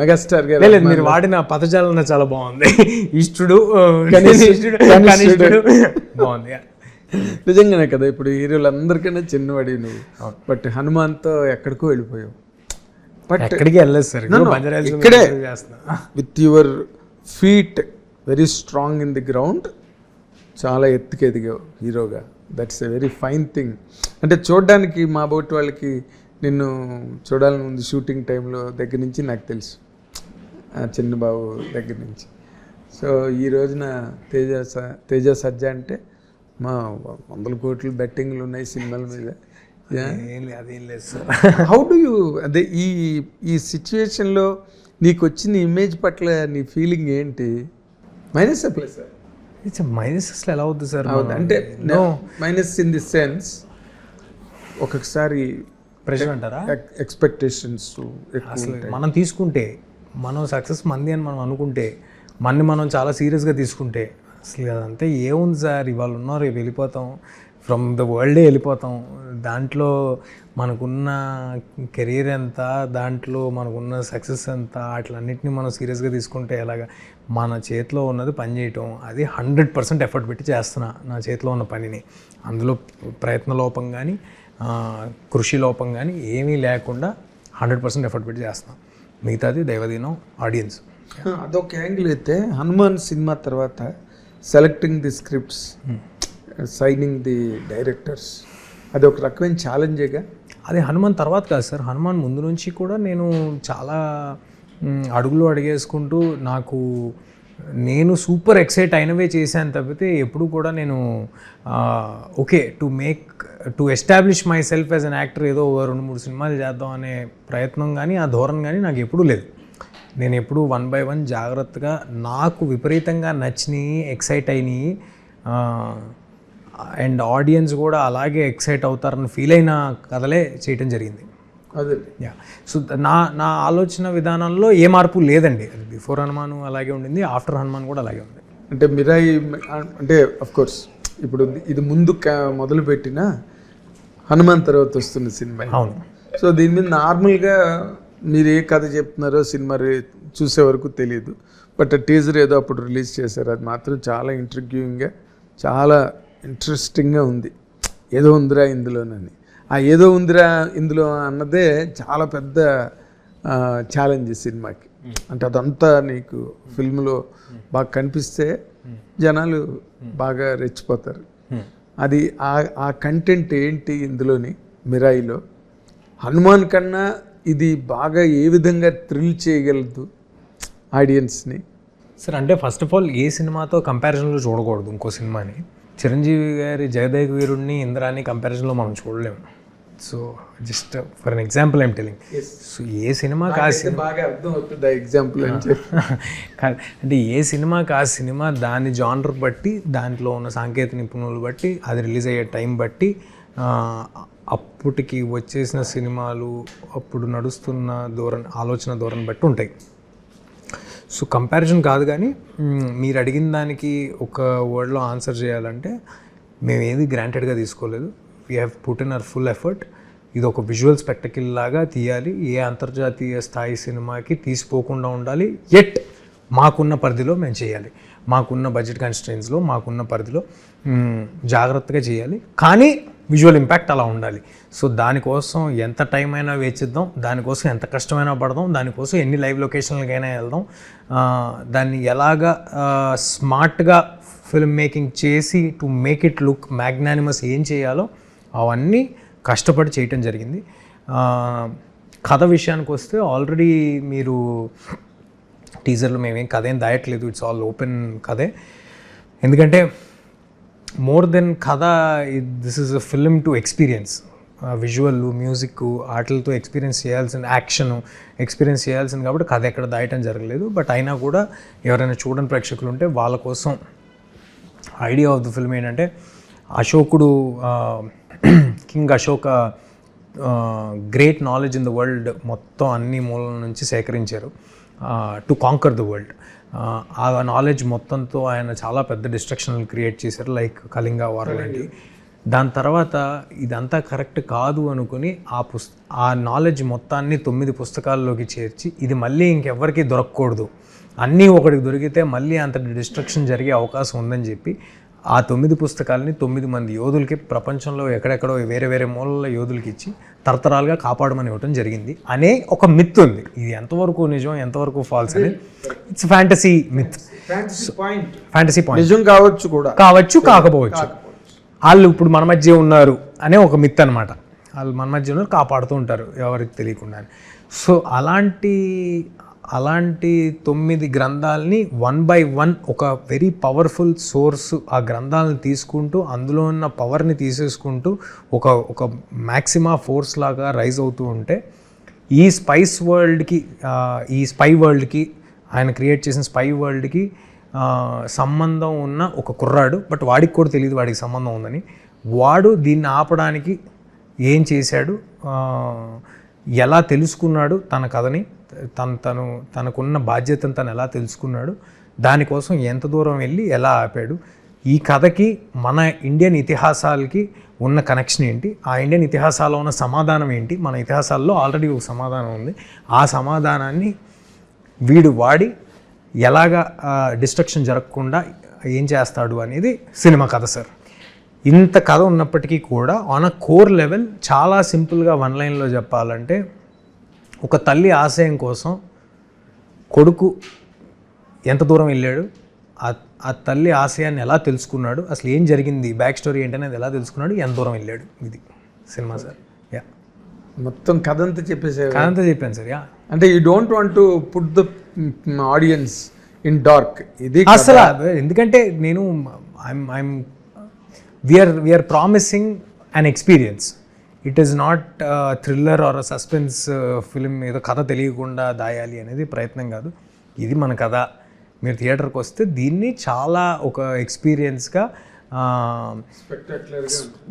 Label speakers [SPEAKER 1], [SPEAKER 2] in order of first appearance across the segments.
[SPEAKER 1] Megastar గారు
[SPEAKER 2] లేదు మీరు వాడిన పదజాలన చాలా బాగుంది. ఇష్టుడు బాగుంది
[SPEAKER 1] నిజంగానే కదా ఇప్పుడు హీరోలందరికన్నా చిన్నవాడి నువ్వు. బట్ హనుమాన్తో ఎక్కడికో వెళ్ళిపోయావు. బట్
[SPEAKER 2] ఎక్కడికి వెళ్ళలేదు సార్
[SPEAKER 1] ఇక్కడే. With your feet very strong in the ground చాలా ఎత్తుకు ఎదిగావు హీరోగా. That's a very fine thing అంటే చూడడానికి మా బోటి వాళ్ళకి నిన్ను చూడాలని ఉంది షూటింగ్ టైంలో దగ్గర నుంచి నాకు తెలుసు. చిన్న బాబు దగ్గర నుంచి. సో ఈ రోజున తేజ తేజ సజ్జ అంటే మా వందల కోట్లు బెట్టింగ్లు ఉన్నాయి సినిమాల మీద.
[SPEAKER 2] అదేం లేదు సార్.
[SPEAKER 1] హౌ డు యూ అదే ఈ ఈ సిచ్యువేషన్లో నీకు వచ్చిన ఇమేజ్ పట్ల నీ ఫీలింగ్ ఏంటి? మైనస్ ప్లస్
[SPEAKER 2] ఇట్స్ మైనస్ అసలు ఎలా అవుతుంది సార్?
[SPEAKER 1] అంటే మైనస్ ఇన్ ది సెన్స్ ఒక్కొక్కసారి
[SPEAKER 2] ప్రెషర్ అంటారా?
[SPEAKER 1] ఎక్స్పెక్టేషన్స్
[SPEAKER 2] మనం తీసుకుంటే మనం సక్సెస్ మంది అని మనం అనుకుంటే మన్ని మనం చాలా సీరియస్గా తీసుకుంటే అసలు అదంతా ఏముంది సార్? ఇవాళ ఉన్నాం రేపు వెళ్ళిపోతాం. ఫ్రమ్ ద వరల్డే వెళ్ళిపోతాం. దాంట్లో మనకున్న కెరీర్ ఎంత దాంట్లో మనకున్న సక్సెస్ ఎంత అట్లన్నిటిని మనం సీరియస్గా తీసుకుంటే ఎలాగా? మన చేతిలో ఉన్నది పని చేయటం. అది హండ్రెడ్ పర్సెంట్ ఎఫర్ట్ పెట్టి చేస్తున్నా నా చేతిలో ఉన్న పనిని. అందులో ప్రయత్న లోపం కానీ కృషి లోపం కానీ ఏమీ లేకుండా హండ్రెడ్ పర్సెంట్ ఎఫర్ట్ పెట్టి చేస్తున్నాం. మిగతాది దైవదీనం ఆడియన్స్.
[SPEAKER 1] అదొక యాంగిల్ అయితే హనుమాన్ సినిమా తర్వాత selecting the scripts signing the directors అది ఒక రకమైన ఛాలెంజేగా
[SPEAKER 2] అది హనుమాన్ తర్వాత కాదు సార్ హనుమాన్ ముందు నుంచి కూడా నేను చాలా అడుగులు అడిగేసుకుంటూ నాకు నేను సూపర్ ఎక్సైట్ అయినవే చేశాను తప్పితే ఎప్పుడు కూడా నేను okay to make to establish myself as an actor ఏదో రెండు మూడు సినిమాలు చేద్దాం అనే ప్రయత్నం కానీ ఆ ధోరణి కానీ నాకు ఎప్పుడూ లేదు. నేను ఎప్పుడు వన్ బై వన్ జాగ్రత్తగా నాకు విపరీతంగా నచ్చినాయి ఎక్సైట్ అయినాయి అండ్ ఆడియన్స్ కూడా అలాగే ఎక్సైట్ అవుతారని ఫీల్ అయిన కథలే చేయటం జరిగింది.
[SPEAKER 1] అదే.
[SPEAKER 2] యా. సో నా నా ఆలోచన విధానంలో ఏ మార్పు లేదండి. అది బిఫోర్ హనుమాన్ అలాగే ఉండింది ఆఫ్టర్ హనుమాన్ కూడా అలాగే ఉంది.
[SPEAKER 1] అంటే మిరాయి అంటే అఫ్ కోర్స్ ఇప్పుడు ఇది ముందు క- మొదలు పెట్టిన హనుమాన్ తర్వాత వస్తున్న సినిమా.
[SPEAKER 2] అవును.
[SPEAKER 1] సో దీని మీద నార్మల్గా మీరు ఏ కథ చెప్తున్నారో సినిమా చూసే వరకు తెలియదు బట్ టీజర్ ఏదో అప్పుడు రిలీజ్ చేశారు. అది మాత్రం చాలా ఇంటర్వ్యూయింగ్గా చాలా ఇంట్రెస్టింగ్గా ఉంది. ఏదో ఉందిరా ఇందులోనని. ఆ ఏదో ఉందిరా ఇందులో అన్నదే చాలా పెద్ద ఛాలెంజ్ సినిమాకి. అంటే అదంతా నీకు ఫిల్మ్లో బాగా కనిపిస్తే జనాలు బాగా రెచ్చిపోతారు. అది ఆ ఆ కంటెంట్ ఏంటి ఇందులోని మిరాయిలో? హనుమాన్ కన్నా ఇది బాగా ఏ విధంగా థ్రిల్ చేయగలదు ఆడియన్స్ని
[SPEAKER 2] సార్ అంటే ఫస్ట్ ఆఫ్ ఆల్ ఏ సినిమాతో కంపారిజన్లో చూడకూడదు ఇంకో సినిమాని. చిరంజీవి గారి జయదేవ్ వీరుడిని ఇంద్రాని కంపారిజన్లో మనం చూడలేము. So just for an example I'm telling so ఏ సినిమాకి ఆ సినిమా
[SPEAKER 1] బాగా అర్థం అవుతుంది ఎగ్జాంపుల్
[SPEAKER 2] కాదు అంటే ఏ సినిమాకి ఆ సినిమా దాని జానర్ బట్టి దాంట్లో ఉన్న సాంకేతిక నిపుణులు బట్టి అది రిలీజ్ అయ్యే టైం బట్టి అప్పటికి వచ్చేసిన సినిమాలు అప్పుడు నడుస్తున్న ధోరణి ఆలోచన ధోరణి బట్టి ఉంటాయి. సో కంపారిజన్ కాదు కానీ మీరు అడిగిన దానికి ఒక వర్డ్లో ఆన్సర్ చేయాలంటే మేము ఏది గ్రాంటెడ్గా తీసుకోలేదు. We have put in our full effort ఇది ఒక విజువల్ స్పెక్టకిల్ లాగా తీయాలి. ఏ అంతర్జాతీయ స్థాయి సినిమాకి తీసిపోకుండా ఉండాలి. ఎట్ మాకున్న పరిధిలో మేము చేయాలి. మాకున్న బడ్జెట్ కన్స్ట్రెయిన్స్లో మాకున్న పరిధిలో జాగ్రత్తగా చేయాలి. కానీ విజువల్ ఇంపాక్ట్ అలా ఉండాలి. సో దానికోసం ఎంత టైం అయినా వేచిద్దాం దానికోసం ఎంత కష్టమైనా పడదాం దానికోసం ఎన్ని లైవ్ లొకేషన్లకైనా వెళ్దాం. దాన్ని ఎలాగా స్మార్ట్గా ఫిల్మ్ మేకింగ్ చేసి to make it look magnanimous ఏం చేయాలో అవన్నీ కష్టపడి చేయటం జరిగింది. కథ విషయానికి వస్తే ఆల్రెడీ మీరు టీజర్లో మేమేం కథ ఏం దాయట్లేదు ఇట్స్ ఆల్ ఓపెన్ కథే. ఎందుకంటే మోర్ దెన్ కథ this is a film to experience. Visual music ఆటలతో ఎక్స్పీరియన్స్ చేయాల్సిన యాక్షన్ ఎక్స్పీరియన్స్ చేయాల్సింది కాబట్టి కథ ఎక్కడ దాయటం జరగలేదు. బట్ అయినా కూడా ఎవరైనా చూడని ప్రేక్షకులు ఉంటే వాళ్ళ కోసం ఐడియా ఆఫ్ ద ఫిల్మ్ ఏంటంటే అశోకుడు king Ashoka great knowledge in the world మొత్తం అన్ని మూలల నుంచి సేకరించారు టు కాంకర్ ద వరల్డ్ ఆ నాలెడ్జ్ మొత్తంతో ఆయన చాలా పెద్ద డిస్ట్రక్షన్ క్రియేట్ చేశారు లైక్ కళింగ వార్ లాంటి దాని తర్వాత ఇదంతా కరెక్ట్ కాదు అనుకుని ఆ పుస్ ఆ నాలెడ్జ్ మొత్తాన్ని తొమ్మిది పుస్తకాల్లోకి చేర్చి ఇది మళ్ళీ ఇంకెవ్వరికీ దొరకకూడదు. అన్నీ ఒకటికి దొరికితే మళ్ళీ అంతటి డిస్ట్రక్షన్ జరిగే అవకాశం ఉందని చెప్పి ఆ తొమ్మిది పుస్తకాలని తొమ్మిది మంది యోధులకి ప్రపంచంలో ఎక్కడెక్కడో వేరే వేరే మూలల యోధులకి ఇచ్చి తరతరాలుగా కాపాడమని ఇవ్వటం జరిగింది. అనే ఒక మిత్ ఉంది. ఇది ఎంతవరకు నిజం ఎంతవరకు ఫాల్స్ అని it's fantasy myth
[SPEAKER 1] point
[SPEAKER 2] fantasy point
[SPEAKER 1] నిజం కావచ్చు కూడా.
[SPEAKER 2] కావచ్చు కాకపోవచ్చు. వాళ్ళు ఇప్పుడు మన మధ్య ఉన్నారు అనే ఒక మిత్ అనమాట వాళ్ళు మన మధ్య ఉన్నారు కాపాడుతూ ఉంటారు ఎవరికి తెలియకుండా సో అలాంటి అలాంటి తొమ్మిది గ్రంథాలని వన్ బై వన్ ఒక వెరీ పవర్ఫుల్ సోర్స్ ఆ గ్రంథాలను తీసుకుంటూ అందులో ఉన్న పవర్ని తీసేసుకుంటూ ఒక ఒక మ్యాక్సిమా ఫోర్స్ లాగా రైజ్ అవుతూ ఉంటే ఈ స్పైస్ వరల్డ్కి ఈ స్పై వరల్డ్కి ఆయన క్రియేట్ చేసిన స్పై వరల్డ్కి సంబంధం ఉన్న ఒక కుర్రాడు బట్ వాడికి కూడా తెలియదు వాడికి సంబంధం ఉందని వాడు దీన్ని ఆపడానికి ఏం చేశాడు? ఎలా తెలుసుకున్నాడు తన కథని? తను తను తనకున్న బాధ్యతను తను ఎలా తెలుసుకున్నాడు దానికోసం ఎంత దూరం వెళ్ళి ఎలా ఆపాడు ఈ కథకి మన ఇండియన్ ఇతిహాసాలకి ఉన్న కనెక్షన్ ఏంటి ఆ ఇండియన్ ఇతిహాసాల్లో ఉన్న సమాధానం ఏంటి మన ఇతిహాసాల్లో ఆల్రెడీ ఒక సమాధానం ఉంది. ఆ సమాధానాన్ని వీడు వాడి ఎలాగా డిస్ట్రక్షన్ జరగకుండా ఏం చేస్తాడు అనేది సినిమా కథ సార్ ఇంత కథ ఉన్నప్పటికీ కూడా ఆన్ అ కోర్ లెవెల్ చాలా సింపుల్గా వన్ లైన్లో చెప్పాలంటే ఒక తల్లి ఆశయం కోసం కొడుకు ఎంత దూరం వెళ్ళాడు ఆ తల్లి ఆశయాన్ని ఎలా తెలుసుకున్నాడు అసలు ఏం జరిగింది బ్యాక్ స్టోరీ ఏంటనేది ఎలా తెలుసుకున్నాడు ఎంత దూరం వెళ్ళాడు ఇది సినిమా సార్. యా
[SPEAKER 1] మొత్తం కథ అంతా చెప్పేసే
[SPEAKER 2] కాదంతా చెప్పాను సార్ యా
[SPEAKER 1] అంటే you don't want to put the audience in dark. ఇది
[SPEAKER 2] అసలు ఎందుకంటే నేను I'm I'm VR VR promising an experience it is not thriller or suspense film ఏదో కథ తెలియకుండా దాయాలి అనేది ప్రయత్నం కాదు. ఇది మన కథ. మీరు థియేటర్కి వస్తే దీన్ని చాలా ఒక ఎక్స్పీరియన్స్గా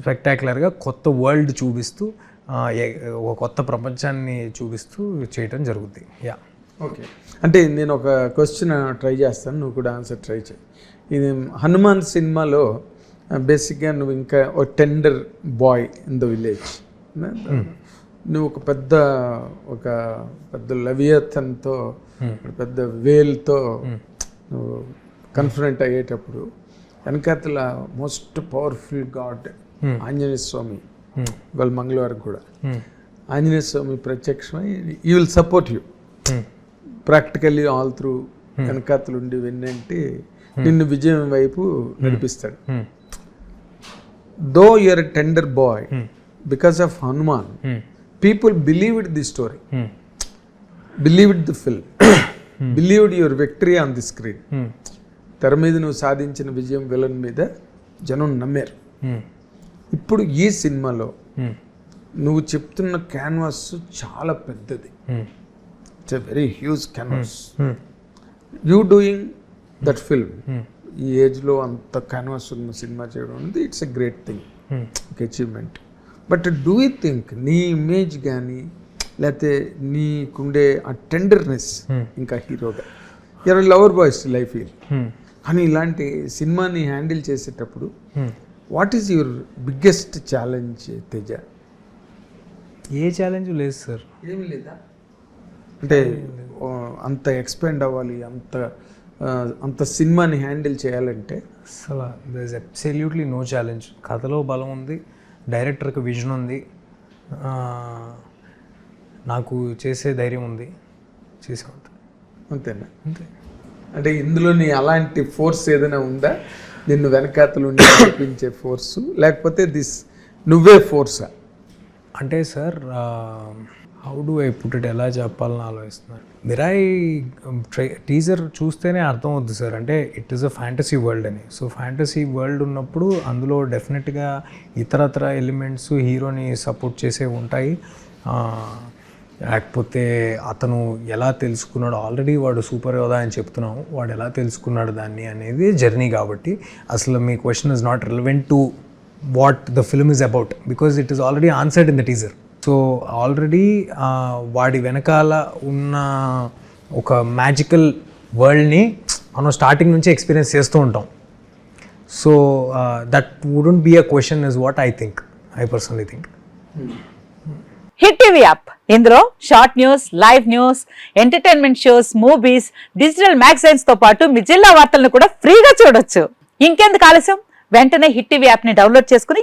[SPEAKER 2] స్పెక్టాక్యులర్గా కొత్త వరల్డ్ చూపిస్తూ ఒక కొత్త ప్రపంచాన్ని చూపిస్తూ చేయటం జరుగుద్ది. యా
[SPEAKER 1] ఓకే అంటే నేను ఒక క్వశ్చన్ ట్రై చేస్తాను. నువ్వు కూడా ఆన్సర్ ట్రై చేయి. ఇది హనుమాన్ సినిమాలో బేసిక్గా నువ్వు ఇంకా ఒక tender boy in the village నువ్వు ఒక పెద్ద ఒక పెద్ద లవియతన్తో పెద్ద వేల్తో నువ్వు కన్ఫరెంట్ అయ్యేటప్పుడు వెనకాతల most powerful god Anjaneya Swami. వాళ్ళ మంగళవారం కూడా. ఆంజనేయ స్వామి ప్రత్యక్షమై ఈ will support you practically all through వెనకాతలు ఉండి వెన్నంటి నిన్ను విజయం వైపు నడిపిస్తాడు. Though you're tender boy because of Hanuman people believed the story believed the film believed your victory on the screen తెర మీద నువ్వు సాధించిన విజయం విలన్ మీద జనం నమ్మారు ఇప్పుడు ఈ సినిమాలో నువ్వు చెప్తున్న క్యాన్వాస్ చాలా పెద్దది it's a very huge canvas you doing that film ఈ ఏజ్లో అంత క్యాన్వాస్ ఉన్న సినిమా చేయడం అనేది ఇట్స్ ఎ గ్రేట్ థింగ్ ఒక achievement but do you think నీ ఇమేజ్ కానీ లేకపోతే నీకుండే ఆ టెండర్నెస్ ఇంకా హీరోగా? ఎవరి లవర్ బాయ్స్ లైఫ్ ఫీల్ కానీ ఇలాంటి సినిమాని హ్యాండిల్ చేసేటప్పుడు what is your biggest challenge Teja?
[SPEAKER 2] A challenge లేదు సార్
[SPEAKER 1] ఏమి లేదా? అంటే అంత ఎక్స్పెండ్ అవ్వాలి అంత అంత సినిమాని హ్యాండిల్ చేయాలంటే
[SPEAKER 2] అసలు there is absolutely no challenge కథలో బలం ఉంది డైరెక్టర్కి విజన్ ఉంది నాకు చేసే ధైర్యం ఉంది చేసేమంత
[SPEAKER 1] అంతేనా?
[SPEAKER 2] అంతే.
[SPEAKER 1] అంటే ఇందులో నీ అలాంటి ఫోర్స్ ఏదైనా ఉందా? నిన్ను వెనకాతలు నడిపించే ఫోర్సు లేకపోతే దిస్ నువ్వే ఫోర్సా
[SPEAKER 2] అంటే sir how do I put it? ఎలా చెప్పాలని ఆలోచిస్తున్నాను మిరాయి ట్రై టీజర్ చూస్తేనే అర్థం అవుద్ది సార్. అంటే it is a fantasy world అని. సో ఫ్యాంటసీ వరల్డ్ ఉన్నప్పుడు అందులో డెఫినెట్గా ఇతరతర ఎలిమెంట్స్ హీరోని సపోర్ట్ చేసే ఉంటాయి. లేకపోతే అతను ఎలా తెలుసుకున్నాడు? ఆల్రెడీ వాడు సూపర్ యోధా అని చెప్తున్నాం వాడు ఎలా తెలుసుకున్నాడు దాన్ని అనేది జర్నీ కాబట్టి. అసలు మీ question is not relevant to what the film is about because it is already answered in the teaser so already వాడి వెనకాల ఉన్న ఒక మ్యాజికల్ వరల్డ్ని మనం స్టార్టింగ్ నుంచి ఎక్స్పీరియన్స్ చేస్తూ ఉంటాం. So that wouldn't be a question is what I think I personally think
[SPEAKER 3] hit TV app. ఇందులో short news live news entertainment shows movies digital మ్యాగజైన్స్తో పాటు మీ జిల్లా వార్తలను కూడా ఫ్రీగా చూడొచ్చు. ఇంకెందుకు ఆలస్యం? వెంటనే హిట్ టీవీ యాప్ని డౌన్లోడ్ చేసుకుని